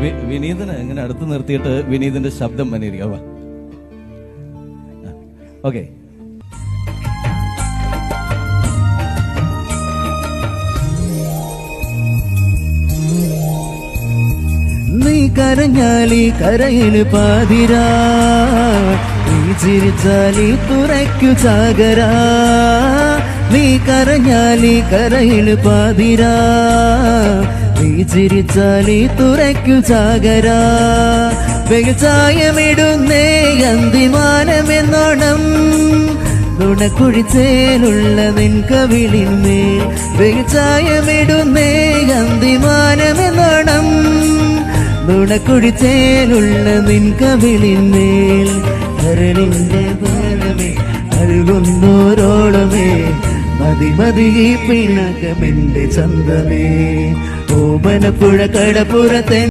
വിനീതനെ ഇങ്ങനെ അടുത്ത് നിർത്തിയിട്ട് വിനീതിന്റെ ശബ്ദം അനുകരിക്കാം ഓക്കെ. നീ കരഞ്ഞാലി കരയിൽ പാതിരാ. നീ ചിരിച്ചാലി തുറയ്ക്കു ചാകരാ. നീ കരഞ്ഞാലി കരയിൽ പാതിരാ. ചിരിച്ചാലി തുറയ്ക്കു ചാകര. വെളിച്ചായമിടുന്നേ അന്തിമാനമെന്നോണം. നുണക്കുഴിച്ചേലുള്ള നിൻ കവിളിന്മേൽ വെളിച്ചായമിടുന്നേ അന്തിമാനമെന്നോണം. നുണക്കുഴിച്ചേലുള്ള നിൻ കവിളിന്മേൽ കരളിന്റെ ഭാരമേ അഴുകുന്നോരോളമേ മതി പിണകമെന്റെ ചന്തമേ ഓമനപ്പുഴ കടപ്പുറത്തെ